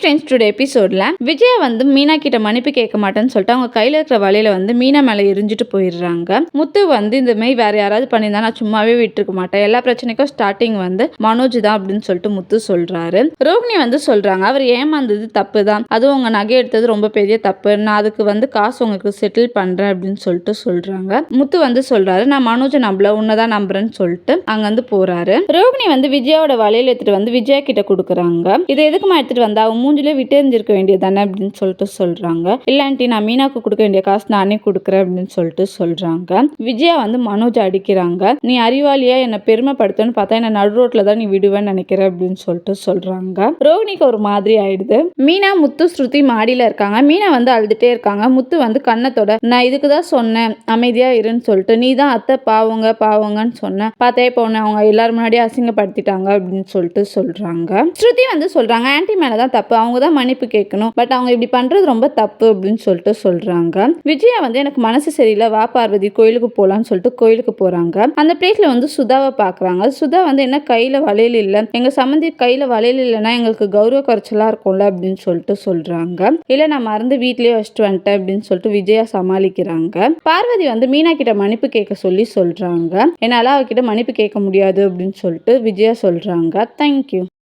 Friends today எபிசோடில் விஜயா வந்து மீனா கிட்ட மன்னிப்பு கேட்க மாட்டேன்னு சொல்லிட்டு அவங்க கையில் இருக்கிற வலையில வந்து மீனா மேலே எரிஞ்சிட்டு போயிடுறாங்க. முத்து வந்து இந்த மாதிரி வேற யாராவது பண்ணியிருந்தா நான் சும்மாவே விட்டுருக்க மாட்டேன். எல்லா பிரச்சனைக்கும் ஸ்டார்டிங் வந்து மனோஜ் தான் அப்படின்னு சொல்லிட்டு முத்து சொல்றாரு. ரோகிணி வந்து சொல்றாங்க அவர் ஏமாந்தது தப்பு தான் அதுவும் உங்க நகை எடுத்தது ரொம்ப பெரிய தப்பு. நான் அதுக்கு வந்து காசு உங்களுக்கு செட்டில் பண்றேன் அப்படின்னு சொல்லிட்டு சொல்றாங்க. முத்து வந்து சொல்றாரு நான் மனோஜை நம்பல உன்னதான் நம்புறேன்னு சொல்லிட்டு அங்க வந்து போறாரு. ரோகிணி வந்து விஜயாவோட வலையில எடுத்துட்டு வந்து விஜயா கிட்ட கொடுக்குறாங்க. இதை எதுக்குமா எடுத்துட்டு வந்தா? மூஞ்சிலே விட்டு வேண்டியது தானே அப்படின்னு சொல்லிட்டு சொல்கிறாங்க இல்லாண்டி நான் மீனாக்கு கொடுக்க வேண்டிய காசு நானே கொடுக்குறேன் அப்படின்னு சொல்லிட்டு சொல்கிறாங்க விஜயா வந்து மனோஜ் அடிக்கிறாங்க. நீ அறிவாளியா என்னை பெருமைப்படுத்தணும்னு பார்த்தா என்ன நடு ரோட்டில் தான் நீ விடுவேன்னு நினைக்கிற அப்படின்னு சொல்லிட்டு சொல்கிறாங்க ரோஹினிக்கு ஒரு மாதிரி ஆயிடுது. மீனா முத்து ஸ்ருதி மாடியில் இருக்காங்க. மீனா வந்து அழுதுகிட்டே இருக்காங்க. முத்து வந்து கண்ணத்தோட நான் இதுக்கு தான் சொன்னேன். அமைதியாக இருன்னு சொல்லிட்டு நீ தான் அத்தை பாவங்க பாவங்கன்னு சொன்னேன் பார்த்தே போனேன் அவங்க எல்லாரும் முன்னாடியே அசிங்கப்படுத்திட்டாங்க அப்படின்னு சொல்லிட்டு சொல்கிறாங்க ஸ்ருதி வந்து சொல்கிறாங்க ஆன்ட்டி மேலே தான் தப்பு. அவங்க தான் மன்னிப்பு கேட்கணும். பட் அவங்க இப்படி பண்றது ரொம்ப தப்பு அப்படின்னு சொல்லிட்டு சொல்றாங்க. விஜயா வந்து எனக்கு மனசு சரியில்லை வா பார்வதி கோயிலுக்கு போகலான்னு சொல்லிட்டு கோயிலுக்கு போறாங்க. அந்த பிளேஸ்ல வந்து சுதாவை பாக்குறாங்க சுதா வந்து என்ன கையில வளையல் இல்லை எங்க சம்மந்தி கையில வளையல் இல்லைன்னா எங்களுக்கு கௌரவ குறைச்சலா இருக்கும்ல அப்படின்னு சொல்லிட்டு சொல்றாங்க. இல்ல நான் மறந்து வீட்லயே வச்சுட்டு வந்துட்டேன் அப்படின்னு சொல்லிட்டு விஜயா சமாளிக்கிறாங்க. பார்வதி வந்து மீனா கிட்ட மன்னிப்பு கேட்க சொல்லி சொல்றாங்க. என்னால அவகிட்ட மன்னிப்பு கேட்க முடியாது அப்படின்னு சொல்லிட்டு விஜயா சொல்றாங்க. தேங்க்யூ